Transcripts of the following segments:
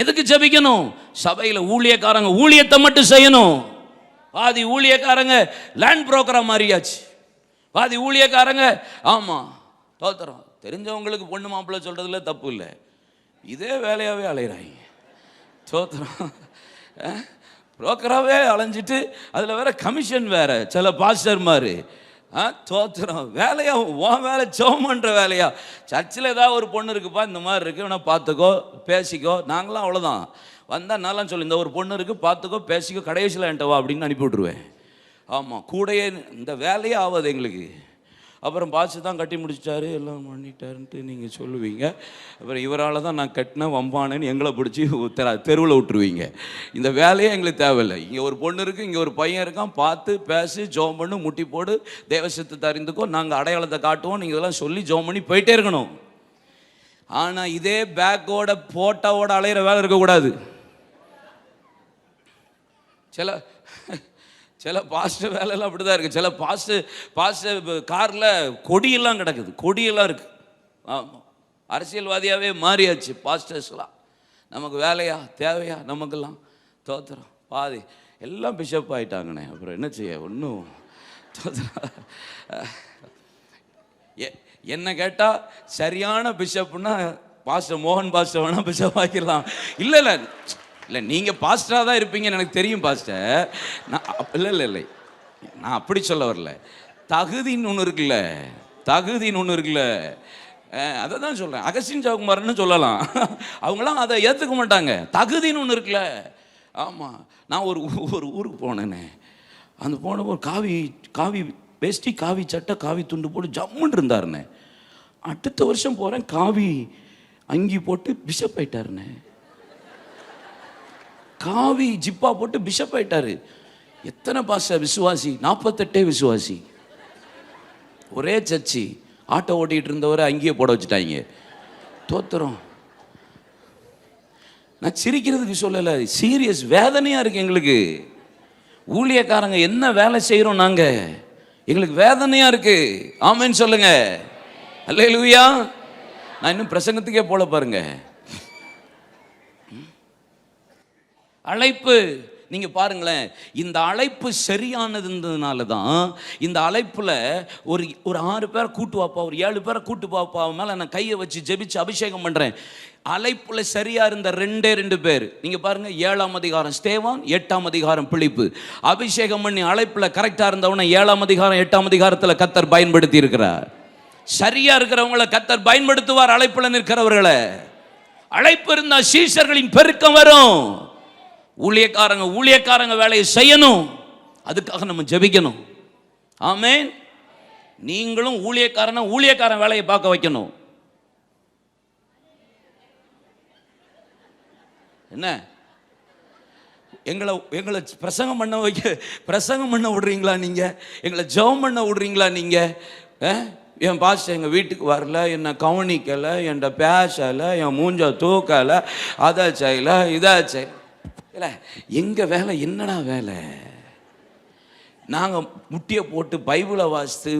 எதுக்கு ஜபிக்கணும்? சபையில் ஊழியக்காரங்க ஊழியத்தை மட்டும் செய்யணும். பாதி ஊழியக்காரங்க லேண்ட் புரோக்கராக மாறியாச்சு. பாதி ஊழியக்காரங்க ஆமாம் தோத்துறோம் தெரிஞ்சவங்களுக்கு பொண்ணு மாப்பிள்ளை சொல்கிறதுல தப்பு இல்லை. இதே வேலையாகவே அலைகிறாங்க தோத்துறோம் புரோக்கராகவே அலைஞ்சிட்டு அதில் வேற கமிஷன் வேற. சில பாஸ்டர் மாதிரி தோத்துறோம் வேலையா? உன் வேலை சோமன்ற வேலையா? சர்ச்சில் ஏதாவது ஒரு பொண்ணு இருக்குப்பா இந்த மாதிரி இருக்கு. வேணா பார்த்துக்கோ பேசிக்கோ. நாங்களாம் அவ்வளோதான். வந்தால் நல்லா சொல்லு இந்த ஒரு பொண்ணு இருக்குது பார்த்துக்கோ பேசிக்கோ கடைசியில் என்கிட்ட வா அப்படின்னு அனுப்பி விட்ருவேன் ஆமாம் கூடயே இந்த வேலையே ஆகாது எங்களுக்கு. அப்புறம் பாசு தான் கட்டி முடிச்சிட்டாரு. எல்லாம் பண்ணிட்டாருன்ட்டு நீங்கள் சொல்லுவீங்க. அப்புறம் இவரால் தான் நான் கட்டினேன் வம்பானேன்னு எங்களை பிடிச்சி தெருவில் விட்டுருவீங்க. இந்த வேலையே எங்களுக்கு தேவையில்லை. இங்கே ஒரு பொண்ணு இருக்குது இங்கே ஒரு பையன் இருக்கான். பார்த்து பேசி ஜோம் பண்ணு முட்டி போடு தேவசத்தை அறிந்துக்கோ நாங்கள் அடையாளத்தை காட்டுவோம். நீங்கள் இதெல்லாம் சொல்லி ஜோம் பண்ணி போயிட்டே இருக்கணும். ஆனால் இதே பேக்கோட போட்டோவோட அலையிற வேலை இருக்கக்கூடாது. சில சில பாஸ்டர் வேலையெல்லாம் அப்படி தான் இருக்குது சில பாஸ்டர் பாஸ்டர் காரில் கொடியெல்லாம் கிடக்குது. கொடியெல்லாம் இருக்குது ஆமாம் அரசியல்வாதியாகவே மாறியாச்சு பாஸ்டர்ஸ்லாம். நமக்கு வேலையா? தேவையா? நமக்கெல்லாம் தோத்துறோம் பாதி. எல்லாம் பிஷப் ஆயிட்டாங்கண்ணே. அப்புறம் என்ன செய்ய? ஒன்றும் எ- என்ன கேட்டால் சரியான பிஷப்புன்னா பாஸ்டர் மோகன் பாஸ்டர் வேணால் பிஷப் ஆக்கிடலாம். இல்லை இல்லை. இல்லை நீங்கள் பாஸ்டராக தான் இருப்பீங்கன்னு எனக்கு தெரியும் பாஸ்டர் நான் இல்லை இல்லை இல்லை. நான் அப்படி சொல்ல வரல. தகுதின்னு ஒன்று இருக்குல்ல. தகுதின்னு ஒன்று இருக்குல்ல. அதை தான் சொல்கிறேன் அகஸ்டின் ஜவகுமாரன்னு சொல்லலாம். அவங்களாம் அதை ஏற்றுக்க மாட்டாங்க. தகுதின்னு ஒன்று இருக்குல்ல. ஆமாம் நான் ஒரு ஒரு ஊருக்கு போனேனே. அந்த போன ஒரு காவி காவி வேஷ்டி காவி சட்டை காவி துண்டு போட்டு ஜம்முன்னு இருந்தாருண்ணே அடுத்த வருஷம் போகிறேன் காவி அங்கி போட்டு பிஷப் ஆயிட்டாருண்ணே காவி ஜிப்பா போட்டு பிஷப் ஆயிட்டாரு. எத்தனை பாச விசுவாசி. நாற்பத்தெட்டே விசுவாசி. ஒரே சர்ச்சி. ஆட்டோ ஓட்டிகிட்டு இருந்தவரை அங்கேயே போட வச்சுட்டாங்க. தோத்துறோம். நான் சிரிக்கிறதுக்கு சொல்லலை. சீரியஸ் வேதனையாக இருக்கு எங்களுக்கு. ஊழியக்காரங்க என்ன வேலை செய்கிறோம் நாங்கள் எங்களுக்கு வேதனையாக இருக்கு. ஆமென்னு சொல்லுங்க. அல்ல லூயா நான் இன்னும் பிரசங்கத்துக்கே போல பாருங்க. அழைப்பு. நீங்க பாருங்களேன் இந்த அழைப்பு சரியானதுன்றதுனால தான் இந்த அழைப்புல ஒரு ஒரு ஆறு பேரை கூட்டு வாப்பா ஒரு ஏழு பேரை கூட்டு பாப்பா மேலே மேல நான் கையை வச்சு ஜெபிச்சு அபிஷேகம் பண்றேன். அழைப்புல சரியா இருந்த ரெண்டே ரெண்டு பேர். நீங்க பாருங்க ஏழாம் அதிகாரம் ஸ்தேவான் எட்டாம் அதிகாரம் பிழிப்பு அபிஷேகம் பண்ணி அழைப்புல கரெக்டா இருந்தவனை ஏழாம் அதிகாரம் எட்டாம் அதிகாரத்துல கத்தர் பயன்படுத்தி இருக்கிறார். சரியா இருக்கிறவங்கள கத்தர் பயன்படுத்துவார் அழைப்புல நிற்கிறவர்களை. அழைப்பு இருந்தால் சீசர்களின் பெருக்கம் வரும். ஊழியக்காரங்க ஊழியக்காரங்க வேலையை செய்யணும். அதுக்காக நம்ம ஜெபிக்கணும். ஆமென். நீங்களும் ஊழியக்காரனை ஊழியக்காரன் வேலையை பார்க்க வைக்கணும். என்ன? எங்களை எங்களை பிரசங்கம் பண்ண வைக்க பிரசங்கம் பண்ண விடுறீங்களா நீங்கள் எங்களை ஜெபம் பண்ண விடுறீங்களா நீங்கள் என் பாஸ் எங்கள் வீட்டுக்கு வரல என்னை கவனிக்கலை என்கிட்ட பேசலை என் மூஞ்ச தூக்கலை அதை செய்யலை இதை செய்யலை. இல்லை எங்கள் வேலை என்னடா வேலை? நாங்கள் முட்டியை போட்டு பைபிளை வாசித்து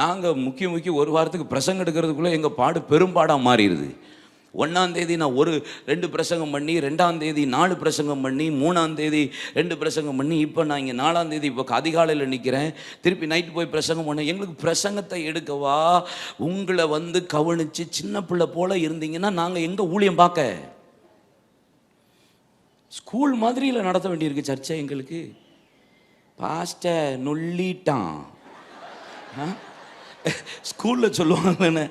நாங்கள் முக்கிய முக்கிய ஒரு வாரத்துக்கு பிரசங்கம் எடுக்கிறதுக்குள்ளே எங்கள் பாடு பெரும்பாடாக மாறிடுது. ஒன்றாந்தேதி நான் ஒரு ரெண்டு பிரசங்கம் பண்ணி ரெண்டாந்தேதி நாலு பிரசங்கம் பண்ணி மூணாந்தேதி ரெண்டு பிரசங்கம் பண்ணி இப்போ நான் இங்கே நாலாந்தேதி இப்போ அதிகாலையில் நிற்கிறேன் திருப்பி நைட்டு போய் பிரசங்கம் பண்ண எங்களுக்கு பிரசங்கத்தை எடுக்கவா? உங்களை வந்து கவனித்து சின்ன பிள்ளை போல் இருந்தீங்கன்னா நாங்கள் எங்கே ஊழியம் பார்க்க? ஸ்கூல் மாதிரியில் நடத்த வேண்டியிருக்கு சர்ச்சை எங்களுக்கு. பாஸ்டர் நொல்லிட்டான். ஸ்கூலில் சொல்லுவாங்கன்னு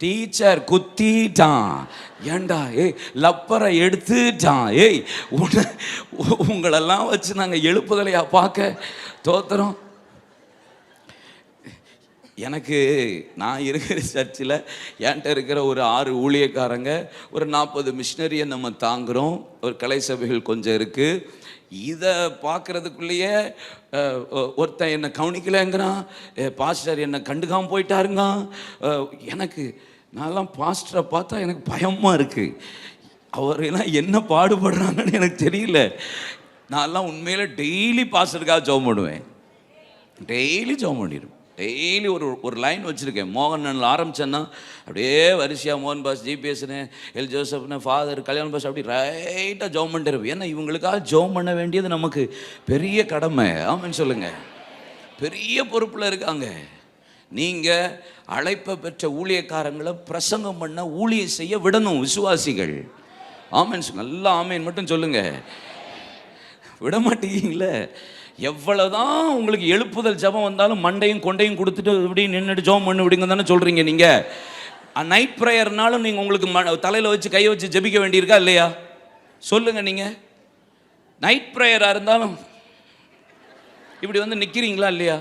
டீச்சர் குத்திட்டான். ஏண்டா ஏய் லப்பரை எடுத்துட்டான். ஏய் உன்னை உங்களெல்லாம் வச்சு நாங்கள் எழுப்புதலையா பார்க்க? தோத்துறோம் எனக்கு நான் இருக்கிற சர்ச்சில் என்கிட்ட இருக்கிற ஒரு ஆறு ஊழியக்காரங்க ஒரு நாற்பது மிஷினரியை நம்ம தாங்குகிறோம் ஒரு கலை சபைகள் கொஞ்சம் இருக்குது இதை பார்க்குறதுக்குள்ளேயே ஒருத்தன் என்னை கவனிக்கலைங்கிறான். பாஸ்டர் என்னை கண்டுக்காமல் போயிட்டாருங்க எனக்கு நான்லாம் பாஸ்டரை பார்த்தா எனக்கு பயமாக இருக்குது அவர் எல்லாம் என்ன பாடுபடுறாங்கன்னு எனக்கு தெரியல. நான்லாம் உண்மையில் டெய்லி பாஸ்டருக்காக ஜோம் பண்ணுவேன் டெய்லி ஜோம் பண்ணிடுவேன் டெய்லி ஒரு ஒரு லைன் வச்சுருக்கேன். மோகன் ஆரம்பிச்சேன்னா அப்படியே வரிசையாக மோகன் பாஸ் ஜிபிஎஸ்னு எல் ஜோசப்னு ஃபாதர் கல்யாண் பாஸ் அப்படி ரைட்டாக ஜோம் பண்ணிட்டு இருப்பேன் ஏன்னா இவங்களுக்காக ஜோம் பண்ண வேண்டியது நமக்கு பெரிய கடமை. ஆமான்னு சொல்லுங்கள் பெரிய பொறுப்பில் இருக்காங்க. நீங்கள் அழைப்பை பெற்ற ஊழியக்காரங்களை பிரசங்கம் பண்ண ஊழியம் செய்ய விடணும் விசுவாசிகள். ஆமேன் சொல்லுங்கள் நல்லா ஆமேன் மட்டும் சொல்லுங்கள் விட மாட்டேங்கீங்களே எவ்வளவுதான் உங்களுக்கு எழுப்புதல் ஜெபம் வந்தாலும் மண்டையும் கொண்டையும் கொடுத்துட்டு இப்படி நின்றுட்டு ஜோம் பண்ணு விடுங்க தானே சொல்கிறீங்க நீங்கள் நைட் ப்ரேயர்னாலும் நீங்கள் உங்களுக்கு ம தலையில் வச்சு கையை வச்சு ஜெபிக்க வேண்டியிருக்கா இல்லையா? சொல்லுங்கள் நீங்கள் நைட் ப்ரேயராக இருந்தாலும் இப்படி வந்து நிற்கிறீங்களா இல்லையா?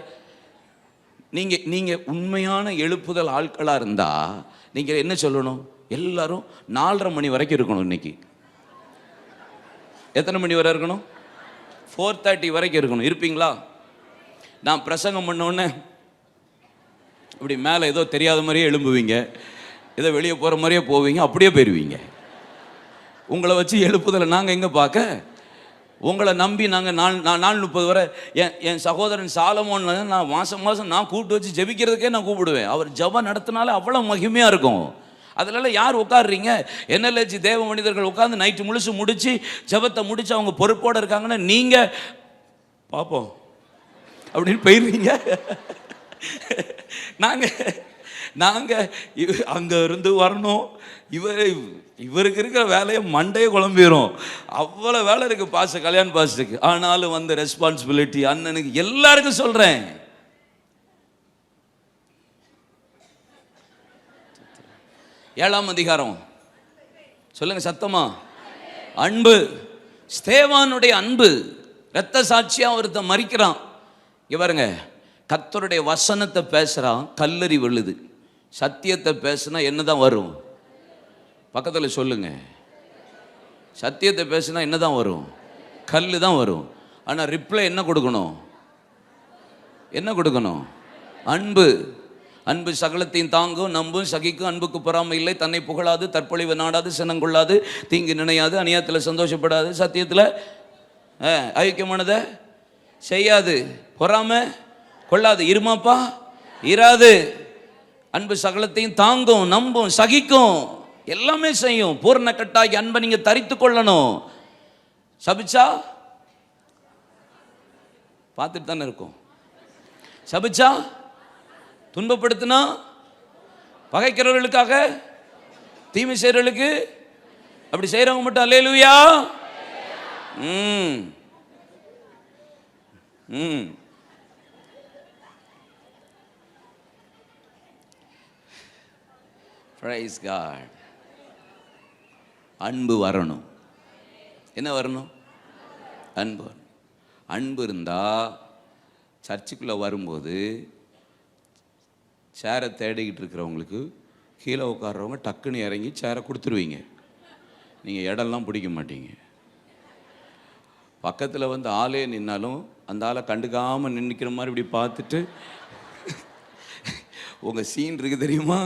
நீங்கள் நீங்கள் உண்மையான எழுப்புதல் ஆட்களாக இருந்தால் நீங்கள் என்ன சொல்லணும்? எல்லாரும் நாலரை மணி வரைக்கும் இருக்கணும் இன்னைக்கு. எத்தனை மணி வரை இருக்கணும்? ஃபோர் தேர்ட்டி வரைக்கும் இருக்கணும். இருப்பீங்களா? நான் பிரசங்கம் பண்ணோடனே இப்படி மேலே ஏதோ தெரியாத மாதிரியே எழும்புவீங்க. ஏதோ வெளியே போகிற மாதிரியே போவீங்க. அப்படியே போயிடுவீங்க உங்களை வச்சு எழுப்புதலை நாங்கள் எங்கே பார்க்க? உங்களை நம்பி நாங்கள் நாள் நான் நாள் முப்பது வரை என் என் சகோதரன் சாலமோன் நான் மாதம் மாதம் நான் கூப்பிட்டு வச்சு ஜெபிக்கிறதுக்கே நான் கூப்பிடுவேன். அவர் ஜெபம் நடத்தினாலே அவ்வளோ மகிமையாக இருக்கும். அதிலெல்லாம் யார் உட்காடுறீங்க என்எல்ஹெச் தேவ மனிதர்கள் உட்காந்து நைட்டு முழுசு முடிச்சு ஜபத்தை முடிச்சு அவங்க பொறுப்போடு இருக்காங்கன்னா நீங்கள் பார்ப்போம் அப்படின்னு போயிடுவீங்க நாங்கள் நாங்கள் இவ அங்கே இருந்து வரணும். இவர் இவருக்கு இருக்கிற வேலையை மண்டையே குழம்பிடும் அவ்வளோ வேலை இருக்குது பாச கல்யாண் பாஸுக்கு ஆனாலும் வந்து ரெஸ்பான்சிபிலிட்டி அண்ணனுக்கு எல்லாருக்கும் சொல்கிறேன் ஏழாம் அதிகாரம். சொல்லுங்க சத்தமா. அன்பு. ஸ்தேவானுடைய அன்பு. இரத்த சாட்சியாக ஒருத்தன் மறிக்கிறான் இவருங்க கத்தருடைய வசனத்தை பேசுகிறான் கல்லறி விழுது. சத்தியத்தை பேசுனா என்னதான் வரும்? பக்கத்தில் சொல்லுங்க. சத்தியத்தை பேசுனா என்னதான் வரும்? கல் தான் வரும். ஆனால் ரிப்ளை என்ன கொடுக்கணும்? என்ன கொடுக்கணும்? அன்பு. அன்பு சகலத்தையும் தாங்கும் நம்பும் சகிக்கும் அன்புக்கு பொறாமை இல்லை. தன்னை புகழாது தற்பொழிவு நாடாது சினங்கொள்ளாது தீங்கு நினையாது அநியாயத்தில் சந்தோஷப்படாது. சத்தியத்தில் ஐக்கியமானதை செய்யாது. பொறாமை கொள்ளாது. இருமாப்பா? இராது. அன்பு சகலத்தையும் தாங்கும் நம்பும் சகிக்கும். எல்லாமே செய்யும். பூர்ண கட்டாகி அன்பை நீங்கள் தரித்து கொள்ளணும். சபிச்சா? பார்த்துட்டு தானே இருக்கும். சபிச்சா? துன்பப்படுத்தினா பகைக்கிறவர்களுக்காக தீமை செய்கிறவர்களுக்கு அப்படி செய்கிறவங்க மட்டும் அல்லேலூயா. ம். ம். ப்ரைஸ் காட் அன்பு வரணும். என்ன வரணும்? அன்பு. வரணும் அன்பு இருந்தால் சர்ச்சுக்குள்ளே வரும்போது சேரை தேடிக்கிட்டு இருக்கிறவங்களுக்கு கீழே உட்காடுறவங்க டக்குன்னு இறங்கி சேரை கொடுத்துருவீங்க. நீங்கள் இடம்லாம் பிடிக்க மாட்டீங்க. பக்கத்தில் வந்து ஆளே நின்னாலும் அந்த ஆளை கண்டுக்காமல் நின்றுக்கிற மாதிரி இப்படி பார்த்துட்டு உங்கள் சீன் இருக்குது தெரியுமா?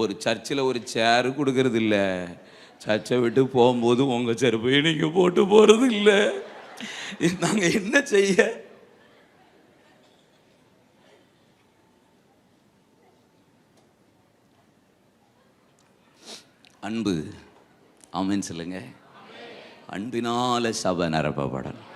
ஒரு சர்ச்சில் ஒரு சேரு கொடுக்கறது இல்லை. சர்ச்சை விட்டு போகும்போது உங்கள் செருப்பையும் நீங்கள் போட்டு போகிறது இல்லை. நாங்கள் என்ன செய்ய அன்பு. ஆமென் சொல்லுங்க. அன்பினால சபை நிரப்பப்படணும்.